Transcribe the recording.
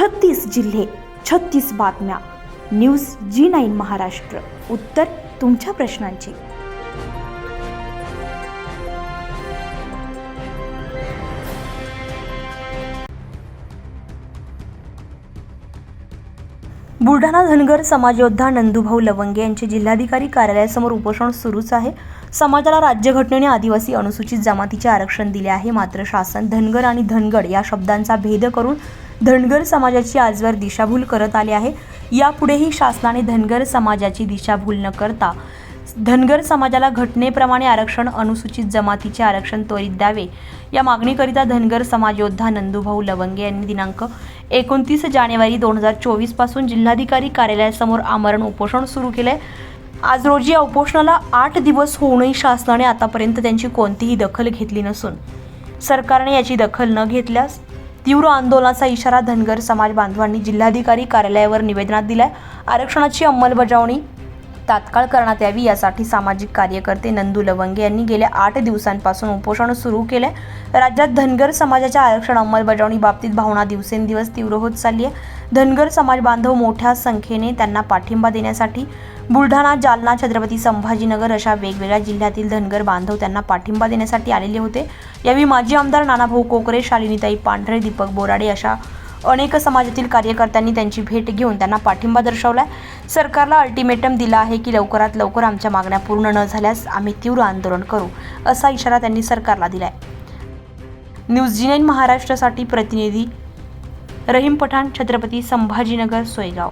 छत्तीस जिल्हे छत्तीस बातम्या. News G nine Maharashtra. उत्तर तुमच्या प्रश्नांची. बुलढाणा धनगर समाजयोद्धा नंदुभाऊ लवंगे यांचे जिल्हाधिकारी कार्यालयासमोर उपोषण सुरूच आहे. समाजाला राज्यघटनेने आदिवासी अनुसूचित जमातीचे आरक्षण दिले आहे. मात्र शासन धनगर आणि धनगड या शब्दांचा भेद करून धनगर समाजाची आजवर दिशाभूल करत आले आहे. यापुढेही शासनाने धनगर समाजाची दिशाभूल न करता धनगर समाजाला घटनेप्रमाणे आरक्षण अनुसूचित जमातीचे आरक्षण त्वरित द्यावे. या मागणीकरिता धनगर समाज योद्धा नंदुभाऊ लवंगे यांनी दिनांक एकोणतीस जानेवारी दोन हजार चोवीसपासून जिल्हाधिकारी कार्यालयासमोर आमरण उपोषण सुरू केले आज रोजी या उपोषणाला आठ दिवस होऊनही शासनाने आतापर्यंत त्यांची कोणतीही दखल घेतली नसून सरकारने याची दखल न घेतल्यास तीव्र आंदोलनाचा इशारा धनगर समाज बांधवांनी जिल्हाधिकारी कार्यालयावर निवेदनात दिलाय. आरक्षणाची अंमलबजावणी तात्काळ करण्यात यावी यासाठी सामाजिक कार्यकर्ते नंदू लवंगे यांनी गेल्या आठ दिवसांपासून उपोषण सुरू केले राज्यात धनगर समाजाच्या आरक्षण अंमलबजावणी बाबतीत भावना दिवसेंदिवस तीव्र होत चालली आहे धनगर समाज बांधव मोठ्या संख्येने त्यांना पाठिंबा देण्यासाठी बुलढाणा जालना छत्रपती संभाजीनगर अशा वेगवेगळ्या जिल्ह्यातील धनगर बांधव त्यांना पाठिंबा देण्यासाठी आलेले होते. यावेळी माजी आमदार नानाभाऊ कोकरे शालिनीताई पांढरे दीपक बोराडे अशा अनेक समाजातील कार्यकर्त्यांनी त्यांची भेट घेऊन त्यांना पाठिंबा दर्शवलाय. सरकारला अल्टिमेटम दिला आहे की लवकरात लवकर आमच्या मागण्या पूर्ण न झाल्यास आम्ही तीव्र आंदोलन करू असा इशारा त्यांनी सरकारला दिलाय. न्यूज जी नाईन महाराष्ट्रासाठी प्रतिनिधी रहीम पठाण छत्रपती संभाजीनगर सोयगाव.